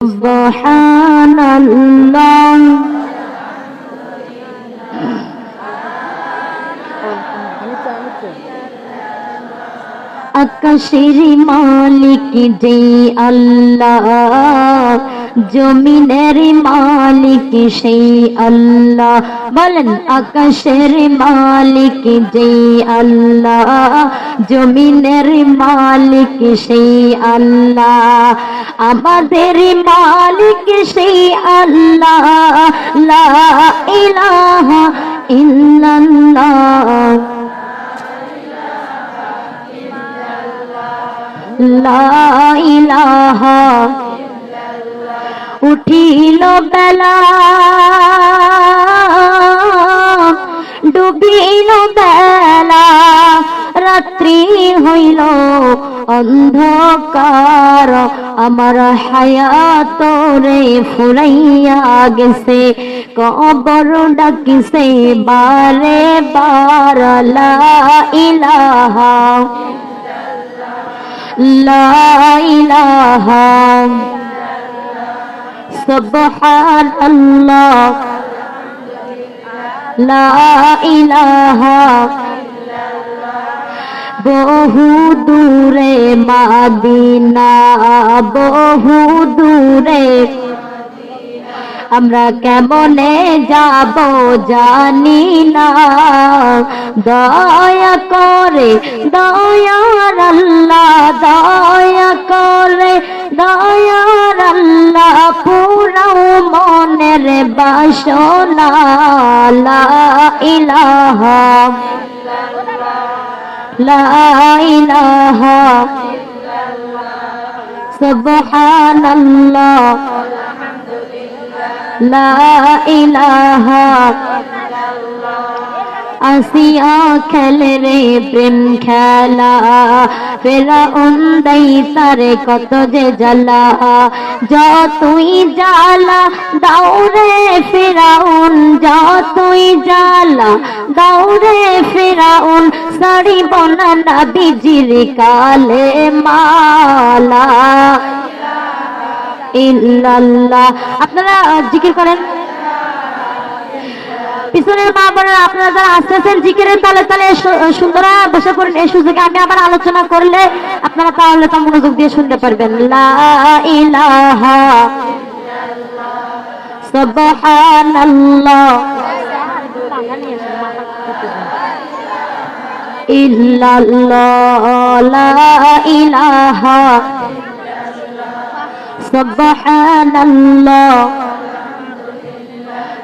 سبحان الله আকাশের মালিক যে আল্লাহ জমিনের মালিক সেই আল্লাহ। বলেন, আকাশের মালিক যে আল্লাহ। জমিনের মালিক সেই আল্লাহ। আমাদের মালিক সেই আল্লাহ। লা ইলাহা উঠিল বেলা, ডুবিল বেলা, রাত্রি হইল অন্ধকার, আমার হায়াত রে ফুরাইয়া গেছে, কবর ডাকিছে, বারে বার ইলাহা লাইলাহা سبحان الله لا إله বহু দূরে মাদিনা বহু দূরে আমরা কেমনে যাব জানি না দয়া করে দয়ার আল্লাহ দয়া করে দয়ার মনের বাসনা লা ইলাহা লা ইলাহা সুবহানাল্লাহ লা ইলাহা আসিয়া খেলে রে প্রেম খেলা ফেরা উন্দাই তারে কত যে জ্বালা যতই জ্বালা দাউরে ফেরাউন যতই জ্বালা দাউরে ফেরাউন সারি বনা নবীজির কালে মালা ইল্লাল্লাহ আপনারা জিকির করেন পিছনের মা বোনেরা, আপনারা যারা আসতেছেন জিকিরের তালে তালে সুন্দরা বসে পড়েন, এই সুযোগে আমি আবার আলোচনা করলে আপনারা তাহলে তা মনোযোগ দিয়ে শুনতে পারবেন। লা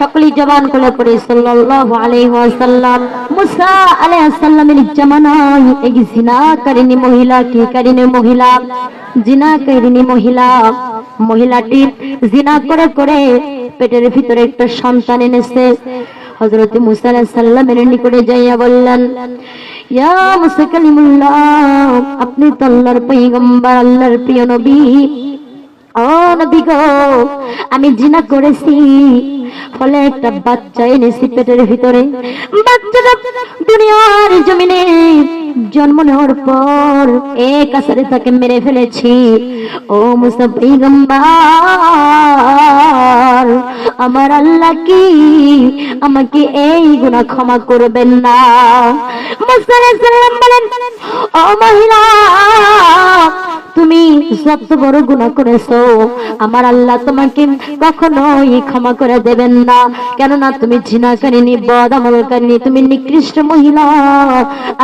সকলেই জবান করে পড়ে, সাল্লাল্লাহু আলাইহি ওয়াসাল্লাম। মুসা আলাইহিস সালামের জামানায় এক জিনাকারিনী মহিলা কি কারিনী মহিলা? জিনাকারিনী মহিলা। মহিলাটি জিনা করে করে পেটের ভিতরে একটা সন্তান এনেছে। হযরত মুসা আলাইহিস সালামের নিকটে যাইয়া বললেন, ইয়া মুসা কালিমুল্লাহ, আপনি তো আল্লাহর পয়গম্বর, আল্লাহর প্রিয় নবী। নবী গো আমি জিনা করেছি। ফলে একটা বাচ্চা এনেছি পেটের ভিতরে। বাচ্চাটা দুনিয়ার জমিনে জন্ম নেওয়ার পর এক আসারে তাকে মেরে ফেলেছি। ও মুসা আমার আল্লাহ কি আমাকে এই গুনাহ ক্ষমা করবেন না? বলেন, ও মহিলা যত বড় গুনাহ করেছ। আমার আল্লাহ তোমাকে কখনোই ক্ষমা করে দেবেন না। কেননা তুমি জিনাকারিনী বদ আমলকারিনী তুমি নিকৃষ্ট মহিলা।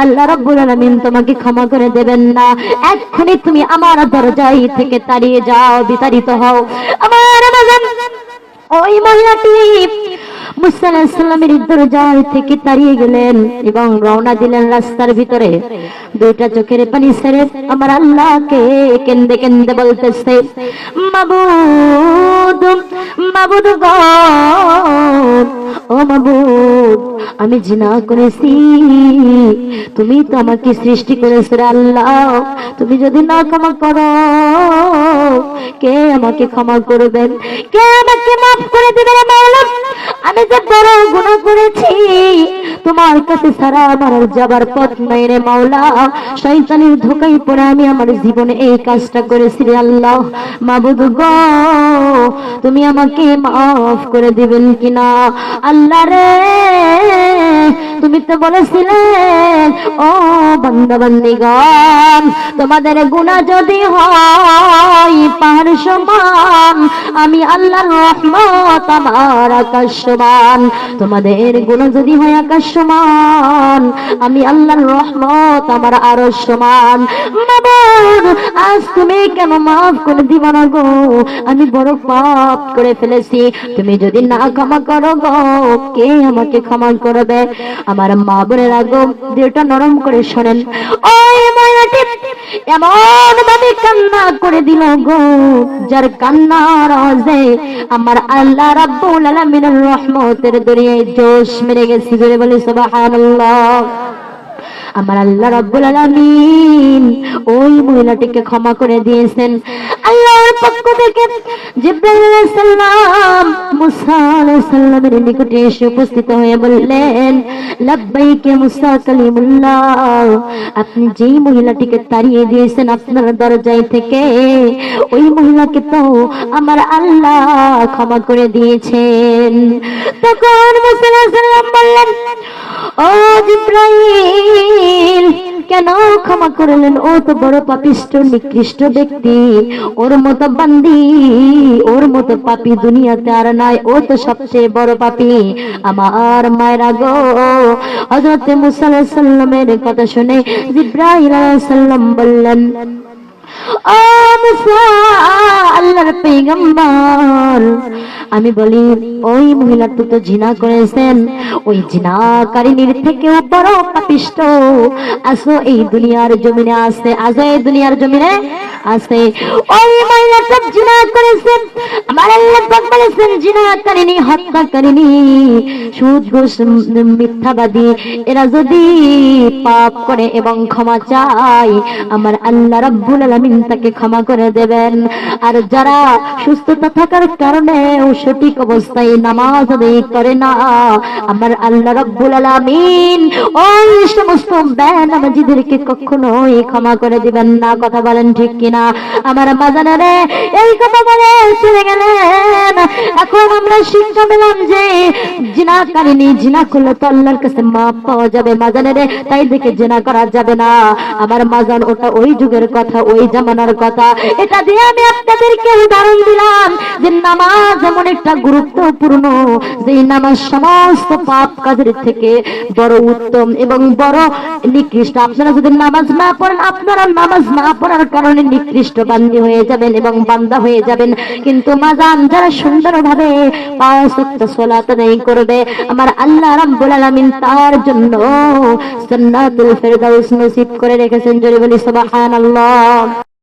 আল্লাহ রাব্বুল আলামিন তোমাকে ক্ষমা করে দেবেন না। এক্ষুনি তুমি আমার দরজায় থেকে তাড়িয়ে যাও, বিতাড়িত হও। আমার ওই মহিলাটি আলাইহিস সালামের থেকে তাড়িয়ে গেলেন এবং রওনা দিলেন রাস্তার ভিতরে। দুইটা চোখের পানি ছেড়ে আমার আল্লাহকে কেন্দে কেন্দে বলতেছে, মাবুদ মাবুদ ও মাবুদ, আমি জিনা করেছি। তুমি তো আমাকে সৃষ্টি করেছ আল্লাহ। তুমি যদি না ক্ষমা করো, কে আমাকে ক্ষমা করবেন কে আমাকে মাফ করে মাওলা? আমি যে বড় গুণ করেছি, তোমার কাছে সারা আমার যাবার পথ নাই রে মাওলা। শয়তানের ধোকায় পড়ে আমি আমার জীবনে এই কাজটা করেছি আল্লাহ। মাবুদ গো তুমি আমাকে মাফ করে দিবেন কিনা? আল্লাহ রে, তুমি তো বলেছিলে ও বান্দা বান্দিগণ তোমাদের গুনাহ যদি হয় পাহাড় সমান, আমি আল্লাহর রহমত আমার আকাশ সমান। তোমাদের গুনাহ যদি হয় আকাশ সমান, আমি আল্লাহর রহমত আমার আরও সমান। আজ তুমি কেন মাফ করে দিবা না গো? আমি বড় পাপ করে ফেলেছি। তুমি যদি না ক্ষমা করো কে আমাকে ক্ষমা করবে? আমার মা বোনের আগো দিলটা নরম করে শোনেন। এমন ভাবে কান্না করে দিল গো, যার কান্নার আমার আল্লাহ রাব্বুল আলামিনের রহমতের দরিয়ায় জোশ মেরে গেছি। বলে, সুবহানাল্লাহ। আমার আল্লাহ রাব্বুল আলামিন ওই মহিলাটিকে ক্ষমা করে দিয়েছেন। আল্লাহর পক্ষ থেকে জিব্রাইল আলাইহিস সালাম, মুসা আলাইহিস সালামের নিকটে এসে উপস্থিত হয়ে বললেন, লাব্বাইকে মুসা কালিমুল্লাহ, আপনি যেই মহিলাটিকে তাড়িয়ে দিয়েছেন আপনার দরজায় থেকে, ওই মহিলাকে তো আমার আল্লাহ ক্ষমা করে দিয়েছেন। তখন মুসা আলাইহিস সালাম বললেন ও জিব্রাইল, কেন ক্ষমা করলেন? ও তো বড় পাপিষ্ট, নিকৃষ্ট ব্যক্তি। ওর মতো বান্দি, ওর মতো পাপি দুনিয়াতে আর নাই। ও তো সবচেয়ে বড় পাপি। আমার মায়েরা গো হযরত মুসা আলাইহিস সালামের কথা শুনে আলাইহিস সালাম বললেন আমি বলি, ওই মহিলার তো তো জিনা করেছেন। ওই জিনাকারিনীর থেকে বড় পাপিষ্ট। আসো এই দুনিয়ার জমিনে আসে আজ এই দুনিয়ার জমিনে। আছে। ওই মহিলাটা জিনা করেছেন। আমার আল্লাহ পাক বলেছেন জিনাকারিনী হত্যাকারিনী সুদ, ঘুষ, মিথ্যাবাদী। এরা যদি পাপ করে এবং ক্ষমা আমার আল্লাহ তাকে ক্ষমা করে দেবেন। আর যারা সুস্থতা থাকার কারণে সঠিক অবস্থায় নামাজ আদায় করে না, আমার আল্লাহ রাব্বুল আলামিন ওই সমস্ত বেনামাজিদেরকে কখনোই ক্ষমা করে দিবেন না। কথা বলেন ঠিক কিনা? আমার বাজানারে এই কথা বলে চলে গেলেন। এখন আমরা শিক্ষা পেলাম যে জিনা কারিনী জিনা করলে তো আল্লাহর কাছে মাপ পাওয়া যাবে মাজানেরে তাই দেখে জিনা করা যাবে না। আমার মাজান ওটা ওই যুগের কথা, ওই জামানার কথা। এটা দিয়ে আমি আপনাদেরকে উদাহরণ দিলাম যে নামাজ এমন একটা গুরুত্বপূর্ণ যে নামাজ সমস্ত পাপ কাজের থেকে বড় উত্তম এবং বড় নিকৃষ্ট। আপনারা যদি নামাজ না পড়েন, আপনারা নামাজ না পড়ার কারণে নিকৃষ্ট বান্দি হয়ে যাবেন এবং বান্দা হয়ে যাবেন। কিন্তু মাজান যারা সুন্দর ভাবে করবে, আমার আল্লাহ রাব্বুল আলামিন তার জন্য জান্নাতুল ফেরদাউস নসিব করে রেখেছেন। জোরে বলি, সুবহানাল্লাহ।